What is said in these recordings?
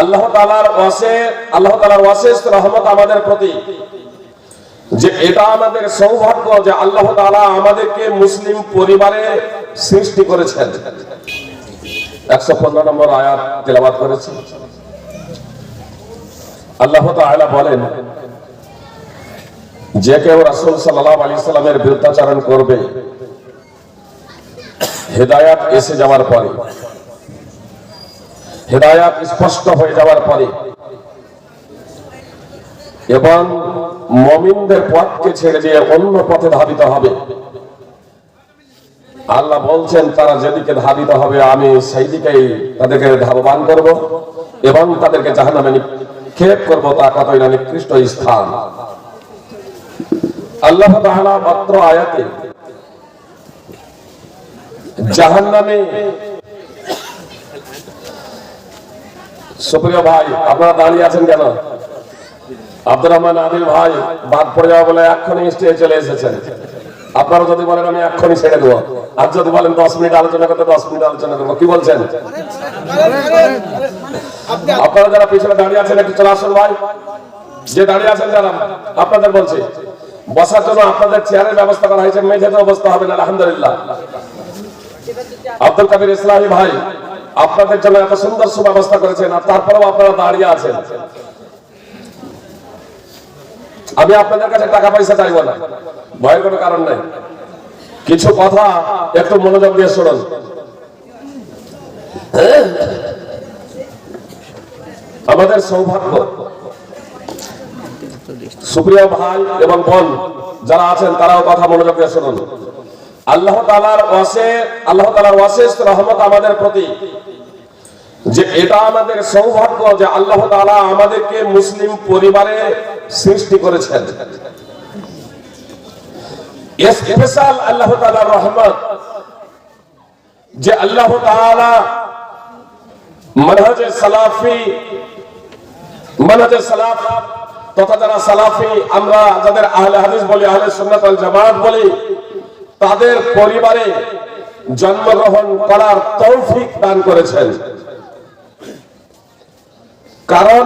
আল্লাহ তালার ওয়াসে, আল্লাহ তালার ওয়াসেস রহমত আমাদের প্রতি। যে এটা আমাদের সৌভাগ্য যে আল্লাহ তাআলা আমাদেরকে মুসলিম পরিবারে সৃষ্টি করেছেন। একশো পনেরো নম্বর আয়াত তেলাবাদ আল্লাহ তাআলা বলেন, যে কেউ রাসূল সাল্লাল্লাহু আলাইহি সাল্লামের বিরুদ্ধাচরণ করবে, হেদায়াত এসে যাওয়ার পরে হেদায়াত স্পষ্ট হয়ে যাওয়ার পরে এবং মমিনদের পথকে ছেড়ে দিয়ে অন্য পথে ধাবিত হবে। আল্লাহ বলছেন, তারা যেদিকে ধাবিত হবে, আমি সেই দিকেই তাদেরকে ধাবমান করব এবং তাদেরকে জাহান্নামে নিক্ষেপ করব, তা কতই না নিকৃষ্ট স্থান। আল্লাহ তাআলা মাত্র আয়াতে জাহান্নামে সুপ্রিয় ভাই, আপনারা দাঁড়িয়ে আছেন কেন? আব্দুর রহমান আদিল ভাই, বাদ পড়ে যাওয়া বলে এক্ষুনি স্টেজে চলে এসেছেন। আপনারা যদি বলেন, আমি এক্ষুনি ছেড়ে দেবো। আর যদি বলেন, দশ মিনিট আলোচনা করতে, দশ মিনিট আলোচনা করব। কি বলছেন? আপনারা যারা পিছনে দাঁড়িয়ে আছেন, একটু চলে আসুন ভাই। যে দাঁড়িয়ে আছেন যারা, আপনাদের বলছি, বসার জন্য আপনাদের চেয়ারের ব্যবস্থা করা হয়েছে, মেঝেতে অবস্থা হবে না, আলহামদুলিল্লাহ। আব্দুল কাবির ইসলামী ভাই, আপনাদের জন্য এত সুন্দর সুব্যবস্থা করেছেন আর তারপরেও আপনারা দাঁড়িয়ে আছেন। আমি আপনাদের কাছে টাকা পয়সা চাইব না, ভয়ের কোনো কারণ নাই। কিছু কথা একটু মনোযোগ দিয়ে শুনুন। আমাদের সৌভাগ্য, সুপ্রিয় ভাই এবং বোন যারা আছেন, তারাও কথা মনোযোগ দিয়ে শুনুন। আল্লাহ তালার ওয়াসে, আল্লাহ তালার ওয়াসেস রহমত আমাদের প্রতি। যে এটা আমাদের সৌভাগ্য যে আল্লাহ তাআলা আমাদেরকে মুসলিম পরিবারে সৃষ্টি করেছেন। আল্লাহ তাআলার রহমত যে আল্লাহ তাআলা মানহাজে সালাফি, মানহাজে সালাফ তথা যারা সালাফি, আমরা যাদের আহলে হাদিস বলি, আহলে সুন্নাত জামাত বলি তাদের পরিবারে জন্মগ্রহণ করার তৌফিক দান করেছেন। কারণ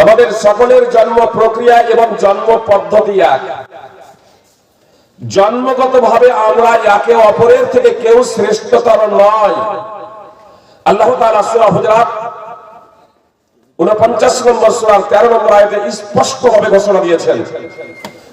আমাদের সকলের জন্ম প্রক্রিয়া এবং জন্ম পদ্ধতি এক। জন্মগত ভাবে আমরা একে অপরের থেকে কেউ শ্রেষ্ঠতর নয়। আল্লাহ তাআলা সূরা হুজরাত 49 নম্বর সূরার 13 নম্বর আয়াতে স্পষ্ট ভাবে ঘোষণা দিয়েছেন।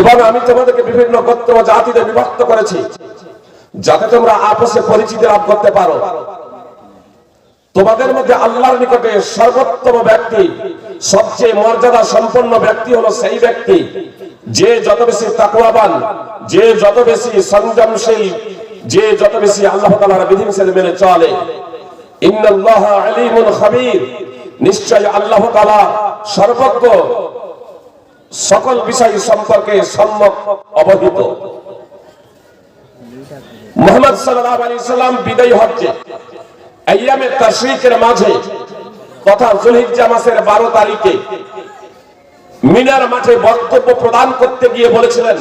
এবং আমি তোমাদেরকে বিভিন্ন গোত্র জাতিতে বিভক্ত করেছি, যাতে তোমরা আপসে পরিচিতি লাভ করতে পারো। তোমাদের মধ্যে আল্লাহর নিকটে সর্বোত্তম ব্যক্তি, সবচেয়ে মর্যাদা সম্পন্ন ব্যক্তি হলো সেই ব্যক্তি, যে যত বেশি তাকওয়াবান, যে যত বেশি সংযমশীল, যে যত বেশি আল্লাহ তাআলার বিধিনিষেধ মেনে চলে। ইন্নাল্লাহা আলিমুল খাবীর। নিশ্চয় আল্লাহ তাআলা সর্বজ্ঞ সকল বিষয় সম্পর্কে সম্যক অবহিত। মোহাম্মদ সাল্লাল্লাহু আলাইহি সাল্লাম বিদায় হজ্জে, আইয়ামে তাশরিকের মাঝে, তথা যুলহিজ্জা মাসের 12 তারিখে মিনার মাঠে বক্তব্য প্রদান করতে গিয়ে বলেছিলেন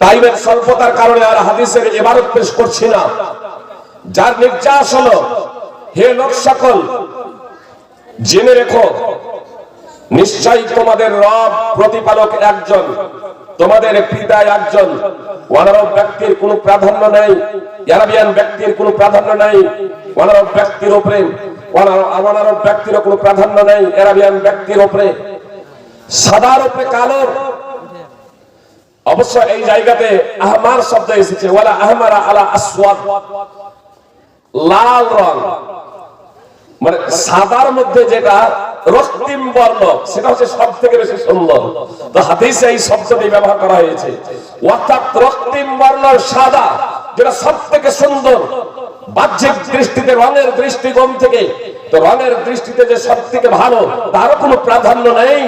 টাইমের স্বল্পতার কারণে আর হাদিসের ইবারত পেশ করছি না। যার নির্যাস হলো, হে লোক সকল জেনে রেখো নিশ্চয়ই তোমাদের রব প্রতিপালক একজন, তোমাদের পিতা একজন। ওয়ানারব ব্যক্তির কোনো প্রাধান্য নেই আরাবিয়ান ব্যক্তির কোনো প্রাধান্য নেই ওয়ানারব ব্যক্তির উপরে ওয়ানারব ব্যক্তির কোনো প্রাধান্য নেই আরাবিয়ান ব্যক্তির উপরে। সাদার উপরে কালো। অবশ্য এই জায়গাতে আহমার শব্দ এসেছে, ওয়ালা আহমারা আলা আসওয়াদ। লাল রং। মানে সাদার মধ্যে যেটা রক্তিম বর্ণ, সেটা হচ্ছে সব থেকে বেশি সুন্দর। তো হাদিসে এই শব্দটি ব্যবহার করা হয়েছে। অর্থাৎ রক্তিম বর্ণ সাদা, যেটা সব থেকে সুন্দর। বাহ্যিক দৃষ্টিতে, রঙের দৃষ্টিকোণ থেকে, তো রঙের দৃষ্টিতে যে সব থেকে ভালো তারও কোনো প্রাধান্য নেই।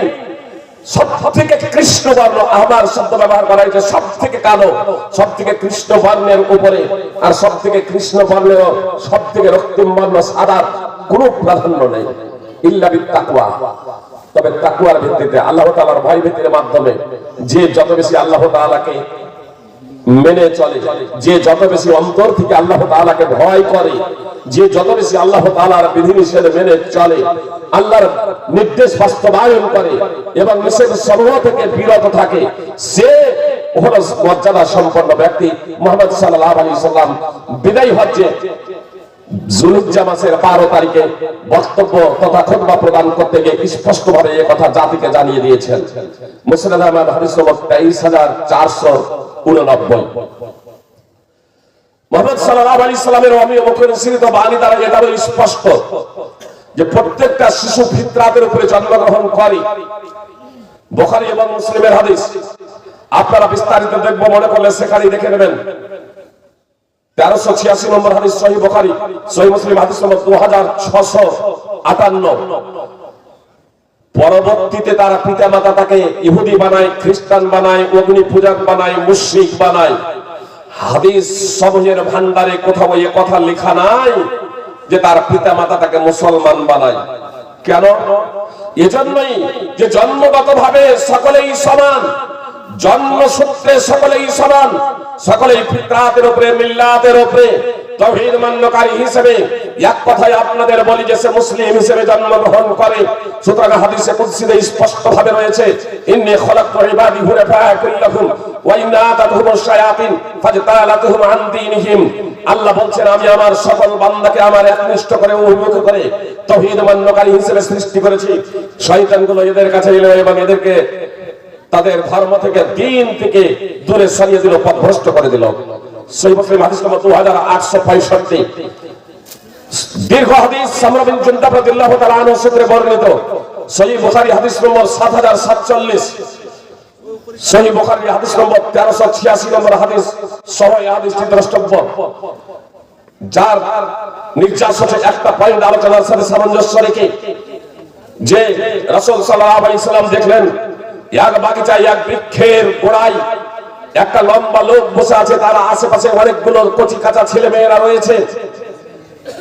সব থেকে কৃষ্ণ বর্ণ, আমার শব্দ ব্যবহার করা হয়েছে সব থেকে কালো সব থেকে কৃষ্ণ বর্ণের উপরে, আর সব থেকে কৃষ্ণ বর্ণের সব থেকে রক্তিম বর্ণ সাদার কোনো প্রাধান্য নেই। তবে তাকুয়ার ভিত্তিতে আল্লাহ মাধ্যমে যে যত বেশি আল্লাহ মেনে চলে, যে যত বেশি অন্তর থেকে আল্লাহ ভয় করে, যে যত বেশি আল্লাহ বিধিনিষেধ মেনে চলে, আল্লাহর নির্দেশ বাস্তবায়ন করে এবং সমূহ থেকে বিরত থাকে, সে মর্যাদা সম্পন্ন ব্যক্তি মোহাম্মদ সাল্লাল্লাহু সাল্লাম বিদায় বারো তারিখে বক্তব্য তথা প্রদান করতে গিয়ে কথা জাতিকে জানিয়ে দিয়েছেন। আহমদ তেইশ হাজার চারশো উননব্বই। প্রত্যেকটা শিশু ফিতরাতের উপরে জন্মগ্রহণ করে। বুখারী এবং মুসলিমের হাদিস। আপনারা বিস্তারিত দেখব, মনে করলে সেখানে দেখে নেবেন। তেরোশো ছিয়াশি নম্বর হাদিস, সহি বোখারি, সহি মুসলিম, হাদিস নম্বর দু হাজার ছশো আটান্ন। পরবর্তীতে তারা পিতা মাতা তাকে ইহুদি বানায়, খ্রিস্টান বানায় অগ্নি পূজক বানায়, মুশ্রিক বানায়। হাদিস সমূহের ভান্ডারে কোথাও এ কথা লেখা নাই যে তার পিতা মাতা তাকে মুসলমান বানায়। কেন? এজন্যই যে জন্মগত ভাবে সকলেই সমান। জন্মসূত্রে সকলেই সমান, সকলেই ফিতরাতের উপরে, মিল্লাতের উপরে, তৌহিদ মান্যকারী হিসেবে। এক কথায় আপনাদের বলি যে সে মুসলিম হিসেবে জন্মগ্রহণ করে, সুতরাং হাদিসে কুদসিতে স্পষ্ট ভাবে রয়েছে, ইন্নী খলাকতু ইবাদি হুনাফা কুল্লাহুম ওয়া ইন্না আতাতুহুম শায়াতিন ফাজতালাতুহুম আন দীনিহিম। আল্লাহ বলছেন, আমি আমার সকল বান্দাকে আমার একনিষ্ঠ করে উন্মুখ করে, তৌহিদ মান্যকারী হিসেবে সৃষ্টি করেছি। শয়তানগুলো এদের কাছে এলো এবং এদেরকে তাদের ধর্ম থেকে, দিন থেকে দূরে সরিয়ে দিল, পথভ্রষ্ট করে দিল। সেই মুসলিম হাদিস নম্বর দু হাজার আটশো পঁয়ষট্টি। দীর্ঘ হাদিস সামরাবিন জুন্দাব রাদিয়াল্লাহু তাআলা বর্ণিত। সহিহ বুখারী হাদিস নম্বর 7047 সহিহ বুখারী হাদিস নম্বর 1386 নম্বর হাদিস, সহ এই হাদিসটি দ্রষ্টব্য। যার নির্যাসনে একটা পয়েন্ট আলোচনার সাথে সামঞ্জস্য রেখে যে রাসূল সাল্লাল্লাহু আলাইহি সাল্লাম দেখলেন এক বাগিচায় এক বৃক্ষের গোড়ায় একটা লম্বা লোক বসে আছে, তার আশেপাশে অনেকগুলো কচি কাঁচা ছেলে মেয়েরা রয়েছে।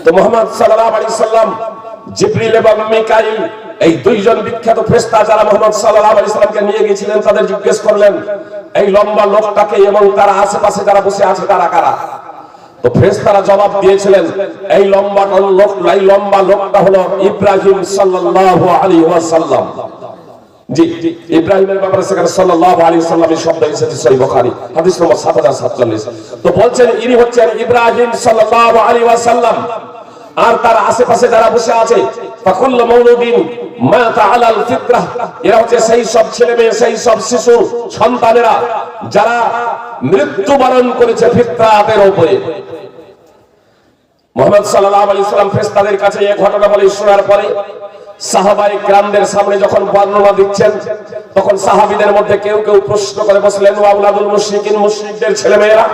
তো মোহাম্মদ সাল্লাল্লাহু আলাইহি সাল্লাম, জিবরিল এবং মিকাইল, এই দুইজন বিখ্যাত ফেরেশতা যারা মোহাম্মদ সাল্লাল্লাহু আলাইহি সাল্লামকে নিয়ে গিয়েছিলেন, তাদের জিজ্ঞেস করলেন, এই লম্বা লোকটাকে এবং তার আশেপাশে যারা বসে আছে, তারা কারা? তো ফেরেশতারা জবাব দিয়েছিলেন, এই লম্বা লোক, এই লম্বা লোকটা হলো ইব্রাহিম সাল্লাল্লাহু আলাইহি ওয়াসাল্লাম। জি, ইব্রাহিমের ব্যাপারে সেখানে সাল্লাল্লাহু আলাইহি সাল্লামের শব্দ এসেছে সহিহ বুখারী, হাদিস নম্বর 7047 তো বলছেন, ইনি হচ্ছেন ইব্রাহিম সাল্লাল্লাহু আলাইহি ওয়াসাল্লাম। আর তার আশেপাশে যারা বসে আছে, ফাকুল্লু ফিতরাহ এরা হচ্ছে সেই সব ছেলে মেয়ে সেই সব শিশু, সন্তানেরা যারা মৃত্যুবরণ করেছে ফিতরাতের উপরে। মোহাম্মদ সাল্লাহ আলাইহি সাল্লাম ফেস্তাদের কাছে এই ঘটনা বলে শোনার পরে সাহাবাই গ্রামদের সামনে যখন বর্ণনা দিচ্ছেন, তখন সাহাবিদের মধ্যে কেউ কেউ প্রশ্ন করে বসলেন ওয়াউলাদুল মুশরিকিন, মুশরিকদের ছেলেমেয়েরা?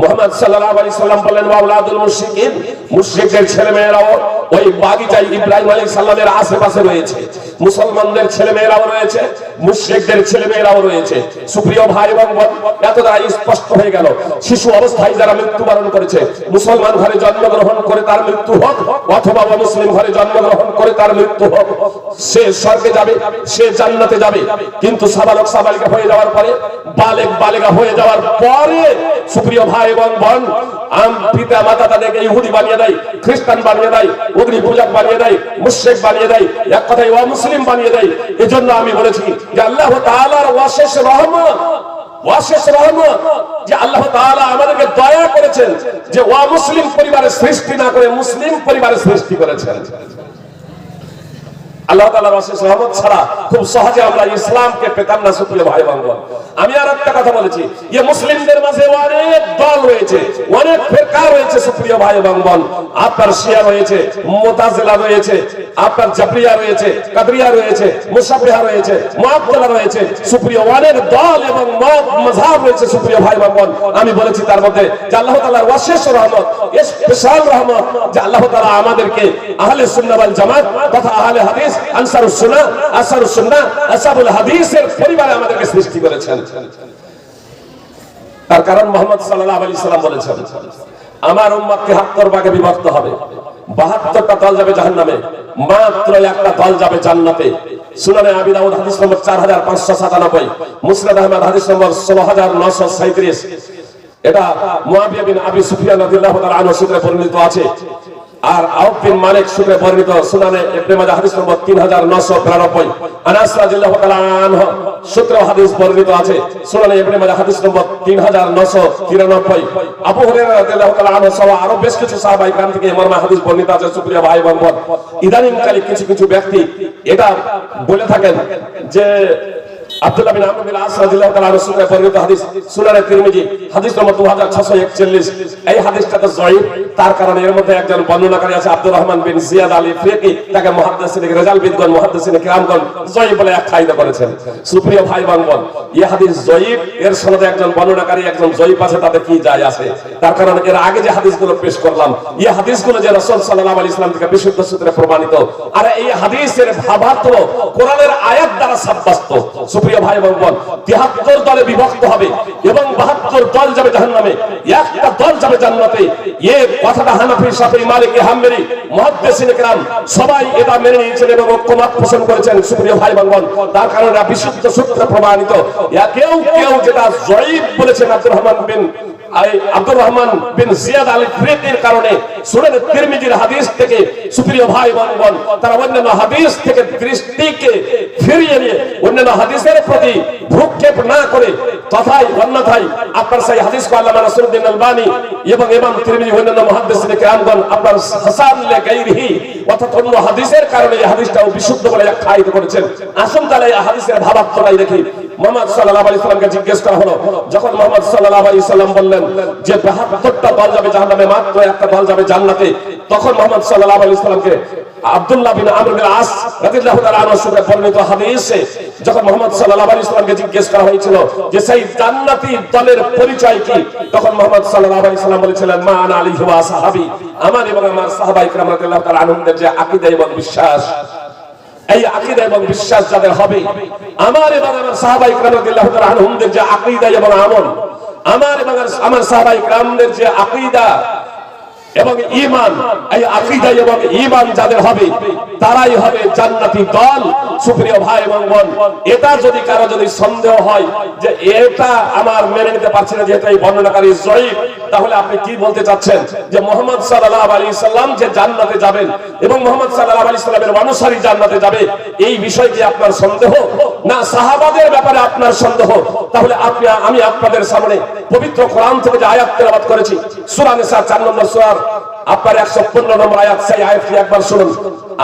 মোহাম্মদ সাল্লাহ আলাইহি সাল্লাম বললেন ওয়াউলাদুল মুশরিকিন, মুশরিকদের ছেলেমেয়েরাও ওই বাগিচায় ইব্রাহিম আলাইহিস সালামের আশেপাশে রয়েছে। মুসলমানদের ছেলেমেয়েরাও রয়েছে, মুশরিকদের ছেলেমেয়েরাও রয়েছে। সুপ্রিয় ভাই এবং বোন এত স্পষ্ট হয়ে গেল। শিশু অবস্থায় যারা মৃত্যুবরণ করেছে, মুসলমান ঘরে জন্মগ্রহণ করে তার মৃত্যু হোক, অথবা মুসলিম ঘরে জন্মগ্রহণ করে তার মৃত্যু হোক, সে স্বর্গে যাবে, সে জান্নাতে যাবে। কিন্তু সাবালক সাবালিকা হয়ে যাওয়ার পরে, বালেক বালিকা হয়ে যাওয়ার পরে, সুপ্রিয় ভাই এবং বোন, আম পিতা মাতা তাদেরকে ইহুদি বানিয়ে দেয়, খ্রিস্টান বানিয়ে দেয় অগ্নি পূজক বানিয়ে দেয়, মুশরিক বানিয়ে দেয়, এক কথায় অমুসলিম বানিয়ে দেয়। এজন্য আমি বলেছি যে আল্লাহ তাআলার ওয়াশেষ রহমত রহমত যে আল্লাহ তাআলা আমাদেরকে দয়া করেছেন যে মুসলিম পরিবারের সৃষ্টি না করে মুসলিম পরিবারের সৃষ্টি করেছেন। আল্লাহ তাআলার অশেষ রহমত ছাড়া খুব সহজে আমরা ইসলামকে পেতাম না সুপ্রিয় ভাই বান্ধব আমি আর একটা কথা বলেছি। যে মুসলিমদের মাঝে অনেক দল রয়েছে, অনেক ফেরকা রয়েছে সুপ্রিয় ভাই বান্ধব আপনার শিয়া রয়েছে, মোতাজিলা রয়েছে, আপনার জাবরিয়া রয়েছে, কাদরিয়া রয়েছে মুসাফিহা রয়েছে মুআত্তালা রয়েছে। সুপ্রিয়, অনেক দল এবং মত মাযহাব রয়েছে সুপ্রিয় ভাই বান্ধব আমি বলেছি তার মধ্যে যে আল্লাহ তাআলার ওয়াশেষ রহমত, স্পেশাল রহমত, যে আল্লাহ তাআলা আমাদেরকে আহলে সুন্নাহ ওয়াল জামাত তথা আহলে হাদিস, আনসারুস সুন্নাহ, আসারুস সুন্নাহ, আসাবুল হাদিসের পরিবারে আমাদেরকে সৃষ্টি করেছেন। তার কারণ মোহাম্মদ সাল্লাল্লাহু আলাইহি সাল্লাম বলেছেন, আমার উম্মত 73 ভাগে বিভক্ত হবে। 72টা দল যাবে জাহান্নামে, মাত্র একটা দল যাবে জান্নাতে। সুনানে হাদিস নম্বর 4597 মুসনাদ আহমদ হাদিস নম্বর 16937 এটা মুয়াবিয়া বিন আবি সুফিয়ান রাদিয়াল্লাহু তাআলা আনহু সূত্রে বর্ণিত আছে। আর আউফ বিন মালিক সূত্রে বর্ণিত সুনানে ইবনে মাজাহ হাদিস নম্বর 3992 আনাস রাদিয়াল্লাহু তাআলা আনহু সূত্রে হাদিস বর্ণিত আছে সুনানে ইবনে মাজাহ হাদিস নম্বর 3993 আবু হুরায়রা রাদিয়াল্লাহু তাআলা আনহু সহ আরও বেশ কিছু সাহাবা ইকরাম থেকে ইমাম হাদিস বর্ণিত আছে, সুপ্রিয় ভাই বোন। ইদানিং কালে কিছু কিছু ব্যক্তি এটা বলে থাকেন যে আব্দুল্লাহ বিন আমর বিন আস রাদিয়াল্লাহু তাআলা হাদিস সুনানে তিরমিজি, হাদিস নম্বর 2641 এই হাদিসটা তো তার কারণে এর মধ্যে একজন বর্ণনাকারী আছে আব্দুর রহমান বিন জিয়াদ আলী তাকে মুহাদ্দিসিন রেজাল মুহাদ্দিসিন কিরামগণ বলে আখ্যায়িত করেছেন। সুপ্রিয় ভাই এই হাদিস এর সনদে একজন বর্ণনাকারী, একজন তাতে কি যায় আছে? তার কারণে এর আগে যে হাদিসগুলো পেশ করলাম এই হাদিসগুলো যে রাসূল সাল্লাল্লাহু আলাইহি থেকে বিশুদ্ধ সূত্রে প্রমাণিত, আর এই হাদিসের ভাবার্থ কোরআনের আয়াত দ্বারা সাব্যস্ত। সুপ্রিয় ভাই এবং বোন তিয়াত্তর দলে বিভক্ত হবে এবং বাহাত্তর দল যাবে জাহান্নামে। একটা দল যাবে জান্নাতে। এ কথাটা হানাফি সাফি মালিক হাম্বেরি মহাদ্দেশিন কেরাম সবাই এটা মেনে নিয়েছেন এবং ঐক্যমত পোষণ করেছেন সুপ্রিয় ভাই এবং বোন। তার কারণে বিশুদ্ধ সূত্র প্রমাণিত। কেউ কেউ যেটা জয়ীব বলেছেন আব্দুর রহমান বিন আব্দুর রহমান বিন জিয়াদ আলী কারণে তিরমিজির হাদিস থেকে সুপ্রিয় ভাই তারা অন্যান্য হাদিস থেকে দৃষ্টিকে ফিরিয়ে নিয়ে অন্যান্য হাদিসের প্রতি ভ্রুক্ষেপ না করে আপনার সেই হাদিস আলবানী এবং ইমাম তিরমিজি অন্যান্য আপনার হাসান লে অর্থাৎ অন্য হাদিসের কারণে এই হাদিসটাও বিশুদ্ধ বলে আখ্যায়িত করেছেন। আসুন তাহলে এই হাদিসের দেখি। মোহাম্মদ সাল্লাহ আলি সাল্লামকে জিজ্ঞেস করা হলো, যখন মোহাম্মদ সাল্লাহ আলি সাল্লাম বললেন যে বাহাত্তরটা দল যাবে জাহান্নামে, মাত্র একটা দল যাবে জান্নাতে, তখন মোহাম্মদ সাল্লাহ আলি সাল্লামকে আব্দুল্লাহ বিন আমর বিন আস রাদিয়াল্লাহু তাআলা আনহু সূত্রে বর্ণিত হাদিসে যখন মোহাম্মদ সাল্লাল্লাহু আলাইহি সাল্লামকে জিজ্ঞেস করা হয়েছিল যে সেই জান্নাতি দলের পরিচয় কি, তখন মোহাম্মদ সাল্লাল্লাহু আলাইহি সাল্লাম বলেছিলেন, মা আনা আলাইহি ওয়া সাহাবী। আমার এবং আমার সাহাবা কেরাম রাদিয়াল্লাহু তাআলা আনহুদের যে আকীদা এবং বিশ্বাস এই আকিদা এবং বিশ্বাস যাদের হবে, আমার এবং আমার সাহাবাই রাদিয়াল্লাহু তাআলা আনহুমদের যে আকীদা এবং আমল, আমার এবং আমার সাহাবাই کرامদের যে আকীদা এবং ঈমান, এই আকীদা এবং ঈমান যাদের হবে, তারাই হবে জান্নাতি দল। সুপ্রিয় ভাই এবং বোন, এটা যদি কারও যদি সন্দেহ হয় যে এটা আমার মেনে নিতে পারছে না, যেহেতু এই বর্ণনাকারী জয়ীব তাহলে আপনি কি বলতে চাচ্ছেন? যে মোহাম্মদ সাল্লাল্লাহু আলাইহি সাল্লাম যে জান্নাতে যাবেন এবং মোহাম্মদ সাল্লাল্লাহু আলাইহি সাল্লামের অনুসারী জান্নাতে যাবে, এই বিষয় কি আপনার সন্দেহ? না সাহাবাদের ব্যাপারে আপনার সন্দেহ, তাহলে আপনি, আমি আপনাদের সামনে পবিত্র কোরআন থেকে যে আয়াত তেলাওয়াত করেছি, সূরা নিসা 4 নম্বর সূরার, আপনার 115 নম্বর আয়াত, সেই আয়াতটি একবার শুনুন।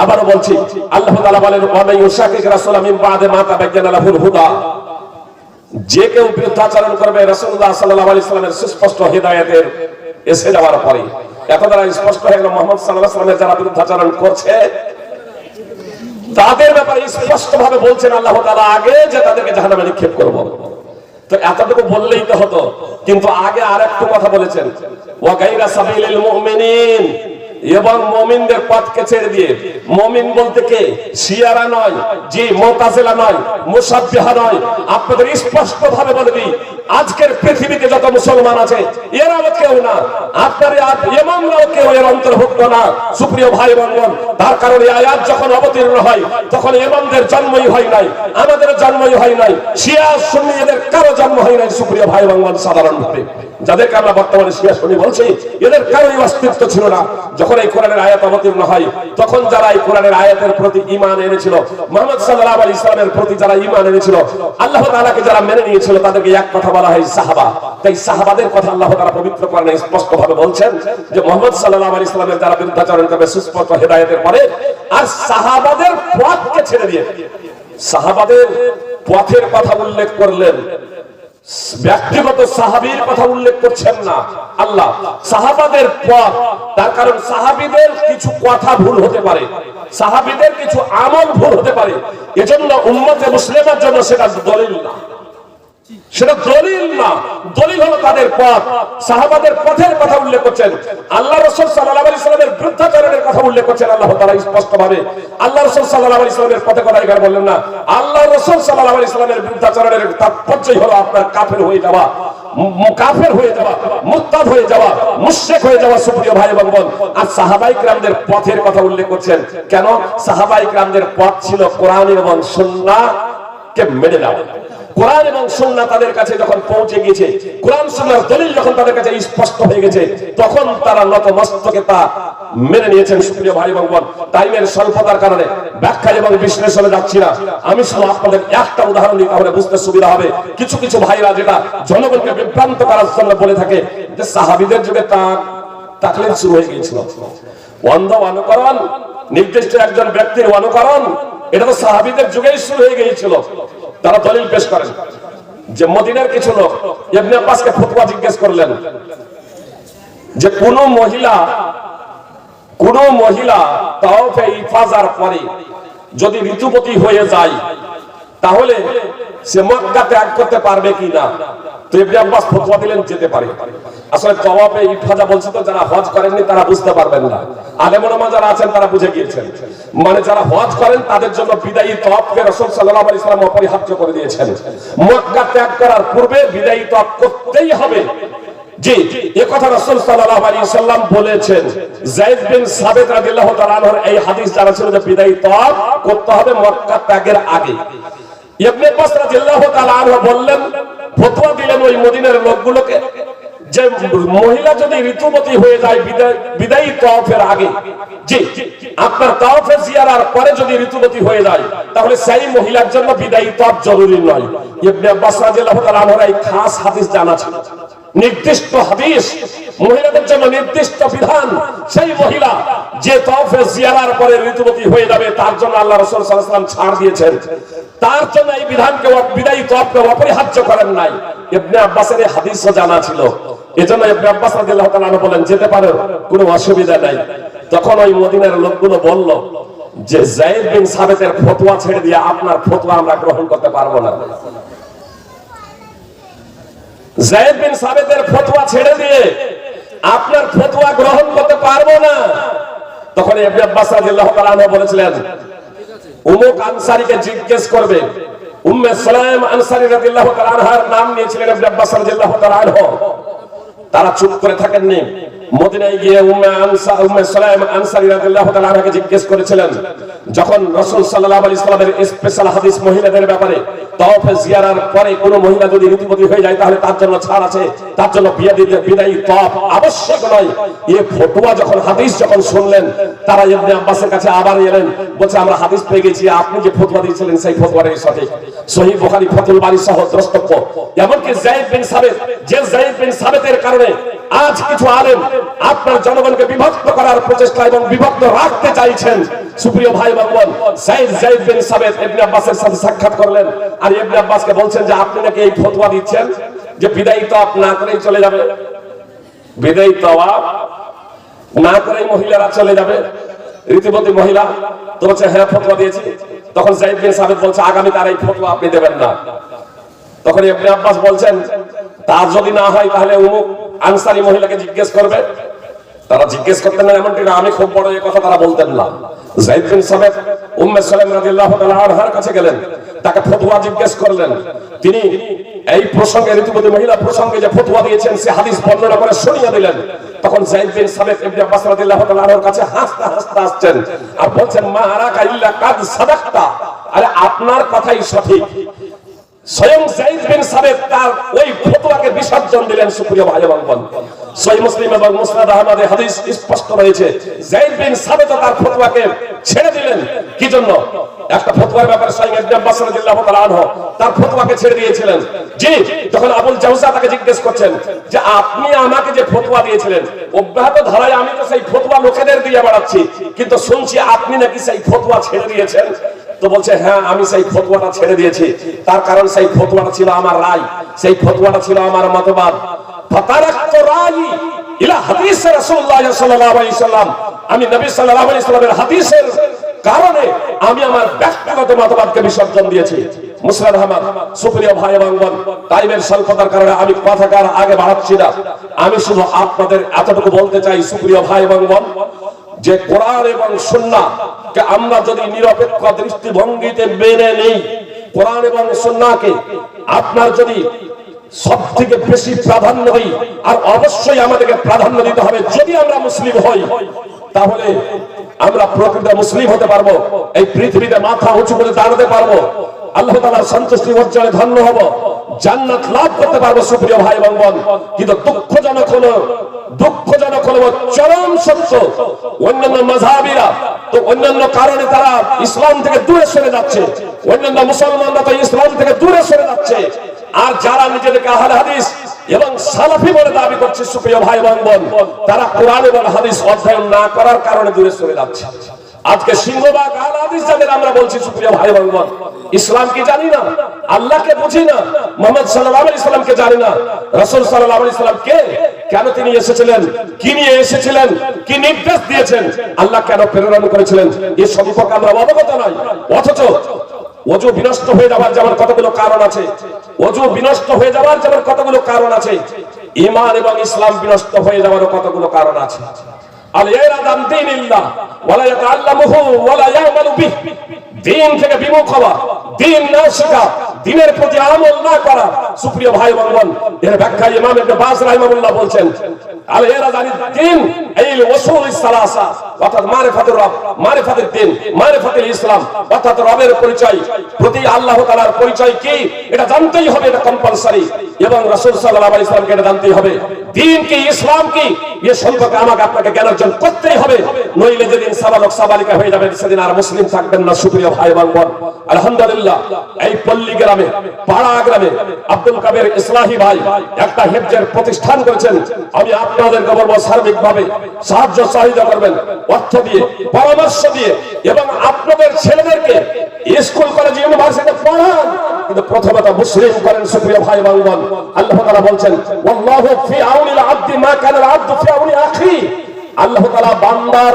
আবারও বলছি, আল্লাহ তাআলা বলেন ওয়া মান ইউশাকিক রাসূলা মিন বাদে মা তাবায়্যানা লাহুল হুদা। যে কেউ বিরুদ্ধাচরণ করবে রাসূলুল্লাহ সাল্লাল্লাহু আলাইহি সাল্লামের সুস্পষ্ট হিদায়াতের এসে যাওয়ার পরে। এত দ্বারা স্পষ্ট হয়ে গেল, মোহাম্মদ আলাইহি সাল্লামের যারা বিরুদ্ধাচরণ করছে তাদের ব্যাপারে স্পষ্ট ভাবে বলছেন আল্লাহ তাআলা আগে যে তাদেরকে জাহান্নামে নিক্ষেপ করব। তো এতটুকু বললেই তো হতো, কিন্তু আগে আর একটু কথা বলেছেন। এবং মমিনদের পথকে ছেড়ে দিয়ে, মমিন বলতে কে? শিয়ারা নয়, জি মোতাজিলা নয় মুসাব্বিহা নয়। আপনাদের স্পষ্ট ভাবে বলে দিই আজকের পৃথিবীতে যত মুসলমান আছে, এরাও কেউ না। আপনার ইমামরাও কেউ এর অন্তর্ভুক্ত না। সুপ্রিয় ভাই বন্ধন তার কারণে আয়াত যখন অবতীর্ণ হয়, তখন ইমামদের জন্মই হয় নাই, আমাদের জন্মই হয় নাই, শিয়া সুন্নি এদের কারও জন্ম হয় নাই, সুপ্রিয় ভাই বন্ধন সাধারণভাবে। যাদেরকে আমরা বর্তমানে শিয়া শুনি বলছি, এদের কারোই অস্তিত্ব ছিল না। যখন এই কোরআনের আয়াত অবতীর্ণ হয়, তখন যারা এই কোরআনের আয়াতের প্রতি ঈমান এনেছিল, মুহাম্মদ সাল্লাল্লাহু আলাইহি ইসলামের প্রতি যারা ঈমান এনেছিল, আল্লাহ তাআলাকে যারা মেনে নিয়েছিল, তাদেরকে এক কথা বলা হয় সাহাবা। তাই সাহাবাদের কথা আল্লাহ তাআলা পবিত্র কোরআনে স্পষ্ট ভাবে বলছেন যে মুহাম্মদ সাল্লাল্লাহু আলাইহি ইসলামের যারা বিরুদ্ধাচরণ করবে সুস্পষ্ট হেদায়েতের পরে আর সাহাবাদের পথকে ছেড়ে দিয়ে। সাহাবাদের পথের কথা উল্লেখ করলেন। ব্যক্তিগত সাহাবীর কথা উল্লেখ করছেন না। আল্লাহ, সাহাবাদের পথ, তার কারণ সাহাবীদের কিছু কথা ভুল হতে পারে। সাহাবিদের কিছু আমল ভুল হতে পারে। এজন্য উম্মতে মুসলিমের জন্য সেটা দলিল না। সেটা দলিল না। দলিল হলো তাদের পথ। সাহাবাদের পথের কথা উল্লেখ করছেন। আল্লাহ রসুল সাল্লাহ আলি সাল্লামের বৃদ্ধাচরণের কথা উল্লেখ করছেন আল্লাহ তারা স্পষ্ট ভাবে আল্লাহ রসুল সাল্লাহ আলি সাল্লামের পথে কথা এখানে বললেন না। আল্লাহ রসুল সাল্লাহ আলি সাল্লামের বৃদ্ধাচরণের তাৎপর্যই হলো আপনার কাফের হয়ে যাওয়া। কাফের হয়ে যাওয়া মুস্তাদ হয়ে যাওয়া মুশেক হয়ে যাওয়া সুপ্রিয় ভাই এবং বোন। আর সাহাবাই গ্রামদের পথের কথা উল্লেখ করছেন। কেন? সাহাবাই গ্রামদের পথ ছিল কোরআন এবং সুন্নাহ কে মেনে নেওয়া। কোরআন এবং সুন্নাহ তাদের কাছে যখন পৌঁছে গিয়েছে, কোরআন সুন্নাহর দলিল যখন তাদের কাছে স্পষ্ট হয়ে গেছে, তখন তারা নত মস্তকে তা মেনে নিয়েছেন সুপ্রিয় ভাই এবং বোন। টাইমের স্বল্পতার কারণে ব্যাখ্যা এবং বিশ্লেষণে যাচ্ছি না। আমি শুধু আপনাদের একটা উদাহরণ দিই তাহলে বুঝতে সুবিধা হবে। কিছু কিছু ভাইরা যেটা জনগণকে বিভ্রান্ত করার জন্য বলে থাকে যে সাহাবিদের যুগে তা তাকলিদ শুরু হয়ে গিয়েছিল। অন্ধ অনুকরণ নির্দিষ্ট একজন ব্যক্তির অনুকরণ, এটা তো সাহাবিদের যুগেই শুরু হয়ে গিয়েছিল। তারা দলিল পেশ করেন যে মদিনার কিছু লোক ইবনে আব্বাসকে ফতোয়া জিজ্ঞেস করলেন যে কোন মহিলা কোন মহিলা তাওফে ইফাজার পরে যদি ঋতুপতি হয়ে যায়, তাহলে সে মক্কা ত্যাগ করতে পারবে কি না তো ইবনে আব্বাস ফতোয়া দিলেন, যেতে পারে। আসলে তওয়াফে ইফাজা বলছে তো, যারা হজ করেননি তারা বুঝতে পারবেন না। যারা আছেন, তারা বুঝে গিয়েছেন। মানে যারা হজ করেন, তাদের জন্য বিদায়ী তওয়াফকে রাসূল সাল্লাল্লাহু আলাইহি সাল্লাম অপরিহার্য করে দিয়েছেন। মক্কা ত্যাগ করার পূর্বে বিদায়ী তওয়াফ করতেই হবে। জি, এ কথা সাল্লাম বলেছেন। যায়েদ বিন সাবিত এই হাদিস জানা ছিল যে বিদায়ী তওয়াফ করতে হবে মক্কা ত্যাগের আগে। ইবনে রাদিয়াল্লাহু তাআলা আনহু বললেন, ফতোয়া দিলেন ওই মদিনার লোকগুলোকে যে মহিলা যদি ঋতুমতী হয়ে যায়, বিদায়- তওয়াফের আগে, জি, আপনার তওয়াফে জিয়ারার পরে যদি ঋতুবতী হয়ে যায়, তাহলে সেই মহিলার জন্য বিদায়ী তওয়াফ জরুরি নয়। ইবনে আব্বাস রাদিয়াল্লাহু তাআলা আনহু এই খাস হাদিস জানা ছিল। নির্দিষ্ট হাদিস, মহিলাদের জন্য নির্দিষ্ট বিধান, সেই মহিলা যে তওফে জিয়ারার পরে ঋতুবতী হয়ে যাবে, তার জন্য আল্লাহ রাসূল ওয়াসাল্লাম ছাড় দিয়েছেন। তার জন্য এই বিধানকে বিদায়ী তওফকে অপরিহার্য করেন নাই। ইবনে আব্বাসের এই হাদিসও জানা ছিল। এজন্য আব্বাস বলেন, যেতে পারো, কোনো অসুবিধা নাই। তখন ওই মদিনার লোকগুলো বলল, যে যায়েদ বিন সাবিতের ফতোয়া ছেড়ে দিয়ে আপনার ফতোয়া আমরা গ্রহণ করতে পারব না। জায়েদ বিন সাবেতের ফতোয়া ছেড়ে দিয়ে আপনার ফতোয়া গ্রহণ করতে পারব না। তখন ইবনে আব্বাস রাদিয়াল্লাহু তাআলা বলেছিলেন, উমুক আনসারীকে জিজ্ঞেস করবে। উম্মে সালাম আনসারী রাদিয়াল্লাহু তাআলা আনহার নাম নিয়েছিলেন ইবনে আব্বাস রাদিয়াল্লাহু তাআলা আনহু। তারা চুপ করে থাকেননি। মদিনায় গিয়ে উম্মে আনসা উম্মে সালাম আনসারী রাদিয়াল্লাহু তাআলা আনহাকে জিজ্ঞেস করেছিলেন, যখন রাসূল সাল্লাল্লাহু আলাইহি সাল্লামের স্পেশাল হাদিস মহিলাদের ব্যাপারে তাওফে জিয়ারার পরে কোনো মহিলা যদি ঋতুপতি হয়ে যায়, তাহলে তার জন্য ছাড় আছে, তার জন্য বিয়ে দিতে বিদায়ী তওয়াফ আবশ্যক নয়। এই ফতোয়া যখন, হাদিস যখন শুনলেন, তারা ইবনে আব্বাসের কাছে আবার এলেন, বলছে, আমরা হাদিস পেয়ে গেছি, আপনি যে ফতোয়া দিয়েছিলেন, সেই ফতোয়াটাই সঠিক। সহিহ বুখারী ফাতুল বারী সহ দ্রষ্টব্য। এমনকি যায়েদ বিন সাবেত, যে যায়েদ বিন সাবেতের কারণে আজ কিছু আলেম আপনার জনগণকে বিভক্ত করার প্রচেষ্টা এবং বিভক্ত রাখতে চাইছেন। সুপ্রিয় ভাই বোন যায়েদ যায়েদ বিন সাবেত ইবনে আব্বাসের সাথে সাক্ষাৎ করলেন। আর ইবনে আব্বাসকে বলছেন যে, আপনি নাকি এই ফতোয়া দিচ্ছেন যে, বিদায়ী তওয়াফ না করেই চলে যাবে? বিদায়ী তওয়াফ না করেই মহিলারা চলে যাবে। রীতিমতি মহিলা তো বলছে হ্যাঁ ফতোয়া দিয়েছি। তখন জাইদ বিন সাবেদ বলছে আগামী তার এই ফতোয়া আপনি দেবেন না। তখন ইবনে আব্বাস বলছেন তার যদি না হয় তাহলে অমুক আনসারি মহিলাকে জিজ্ঞেস করবে। তারা জিজ্ঞেস করতেন না, এমনটি না, আমি খুব বড় এই কথা তারা বলতেন না। প্রসঙ্গে মহিলা প্রসঙ্গে দিয়েছেন হাদিস দিলেন। তখন ইল্লা আরে, আপনার কথাই সঠিক। স্বয়ং জাইদ বিন তার ওই ফতোয়াকে বিসর্জন দিলেন সুপ্রিয় ভাই এবং সহি মুসলিম এবং মুসনাদ হাদিস স্পষ্ট রয়েছে, জাইদ বিন তার ফতোয়াকে ছেড়ে দিলেন। কি জন্য? একটা ফতোয়ার ব্যাপারে স্বয়ং তার ফতোয়াকে ছেড়ে দিয়েছিলেন। জি, যখন আবুল জাওজা তাকে জিজ্ঞেস করছেন যে, আপনি আমাকে যে ফতোয়া দিয়েছিলেন, অব্যাহত ধারায় আমি তো সেই ফতোয়া লোকেদের দিয়ে বেড়াচ্ছি, কিন্তু শুনছি আপনি নাকি সেই ফতোয়া ছেড়ে দিয়েছেন। তো বলছে হ্যাঁ আমি সেই ফতোয়াটা ছেড়ে দিয়েছি। তার কারণ সেই ফতোয়াটা ছিল আমার রায়, সেই ফতোয়াটা ছিল আমার মতবাদ। আমি আমার ব্যক্তিগত মতবাদকে বিসর্জন দিয়েছি। আহমদ, সুপ্রিয় ভাই টাইমের স্বল্পতার কারণে আমি কথাকার আগে বাড়াচ্ছি না। আমি শুধু আপনাদের এতটুকু বলতে চাই, সুপ্রিয় ভাই এবং যে কোরআন এবং কে আমরা যদি নিরপেক্ষ দৃষ্টিভঙ্গিতে মেনে নেই, কোরআন এবং সুন্নাহকে আপনার যদি সব থেকে বেশি প্রাধান্য দিই, আর অবশ্যই আমাদেরকে প্রাধান্য দিতে হবে, যদি আমরা মুসলিম হই, তাহলে আমরা প্রকৃত মুসলিম হতে পারব, এই পৃথিবীতে মাথা উঁচু করে দাঁড়াতে পারব, আল্লাহ তালার সন্তুষ্টি অর্জনে ধন্য হব, জান্নাত লাভ করতে পারব সুপ্রিয় ভাই এবং বোন। কিন্তু দুঃখজনক হলো, দুঃখজনক চরম সত্য। অন্যান্য তো অন্যান্য কারণে তারা ইসলাম থেকে দূরে সরে যাচ্ছে। অন্যান্য মুসলমানরা তো ইসলাম থেকে দূরে সরে যাচ্ছে। আর যারা নিজেদেরকে আহলে হাদিস এবং সালাফি বলে দাবি করছে, সুপ্রিয় ভাই বোন, তারা কোরআন এবং হাদিস অধ্যয়ন না করার কারণে দূরে সরে যাচ্ছে। আজকে সিংহবাগ আল হাদিস যাদের আমরা বলছি, সুপ্রিয় ভাই এবং ইসলাম কি জানি না? আল্লাহকে বুঝি না? মোহাম্মদ সাল্লাল্লাহু আলাইহি সাল্লামকে জানি না? রাসূল সাল্লাল্লাহু আলাইহি সাল্লাম কে? কেন তিনি এসেছিলেন? কি নিয়ে এসেছিলেন? কি নির্দেশ দিয়েছেন? আল্লাহ কেন প্রেরণ করেছিলেন? এই সম্পর্কে আমরা অবগত নয় অথচ অজু বিনষ্ট হয়ে যাওয়ার যেমন কতগুলো কারণ আছে, অজু বিনষ্ট হয়ে যাওয়ার যেমন কতগুলো কারণ আছে ইমান এবং ইসলাম বিনষ্ট হয়ে যাওয়ারও কতগুলো কারণ আছে। দিন থেকে বিমুখ হওয়া দিন না শেখা দিনের প্রতি আমল না করা সুপ্রিয় ভাই এবং বোন এর ব্যাখ্যা ইমাম ইবনে বাজ রাহিমাহুল্লাহ বলছেন, আল ইয়ারাদাম দিন এই উসুল সালাসা অর্থাৎ মারিফাতুর রব মারিফাতুদ দিন, মারিফাতুল ইসলাম, অর্থাৎ রবের পরিচয়, প্রতি আল্লাহ তাআলার পরিচয় কি? এটা জানতেই হবে, এটা কম্পালসরি এবং রাসূল সাল্লাল্লাহু আলাইহি সাল্লামকে এটা জানতেই হবে। দিন কি, ইসলাম কি? এ সম্পর্কে আমাকে আপনাকে জ্ঞান অর্জন করতেই হবে, নইলে যেদিন সাবালক সাবালিকা হয়ে যাবেন, সেদিন আর মুসলিম থাকবেন না, সুপ্রিয় ভাই এবং বোন আলহামদুলিল্লাহ, এই পল্লী গ্রামে, পাড়া গ্রামে আব্দুল কাদের ইসলাহি ভাই একটা হেফজের প্রতিষ্ঠান করেছেন। আমি আপনাদেরকে বলব সার্বিকভাবে সাহায্য সহযোগিতা করবেন, অর্থ দিয়ে, পরামর্শ দিয়ে এবং আপনাদের ছেলেদেরকে স্কুল, কলেজ ইউনিভার্সিটি পড়ান। কিন্তু প্রথমত মুসলিম করেন সুপ্রিয় ভাই এবং আল্লাহ তাআলা বলছেন, ওয়াল্লাহু ফি আউনিল আবদি মা কানা আল আবদু ফি আউনি আখি। আল্লাহ তাআলা বান্দার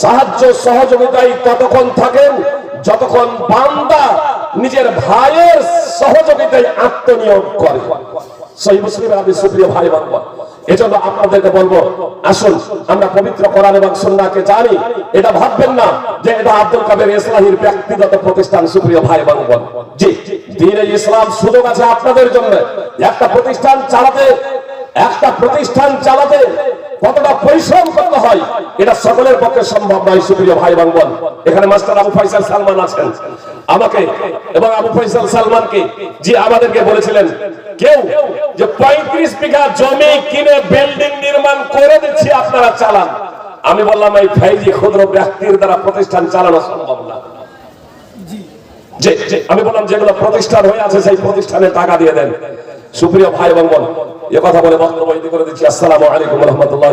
সাহায্য সহযোগিতায় ততক্ষণ থাকেন যতক্ষণ বান্দা নিজের ভাইয়ের সহযোগিতায় আত্মনিয়োগ করে। এটা ভাববেন না যে এটা ব্যক্তিগত প্রতিষ্ঠান ভাই জি ইসলাম সুযোগ আছে আপনাদের জন্য। একটা প্রতিষ্ঠান চালাতে, একটা প্রতিষ্ঠান চালাতে কতটা পরিশ্রম করতে হয় এটা সকলের পক্ষে সম্ভব নয় সুপ্রিয় ভাই বোন এখানে মাস্টার আবু ফয়সাল সালমান আছেন। আমাকে এবং আবু ফয়সাল সালমানকে যে আমাদেরকে বলেছিলেন কেউ যে পঁয়ত্রিশ বিঘা জমি কিনে বিল্ডিং নির্মাণ করে দিচ্ছি আপনারা চালান। আমি বললাম এই ফাইজি ক্ষুদ্র ব্যক্তির দ্বারা প্রতিষ্ঠান চালানো সম্ভব না। আমি বললাম যেগুলো প্রতিষ্ঠান হয়ে আছে সেই প্রতিষ্ঠানে টাকা দিয়ে দেন। সুপ্রিয় ভাই এবং বোন এ কথা বলে বক্তব্য করে দিচ্ছি। আসসালামু আলাইকুম রহমতুল্লাহ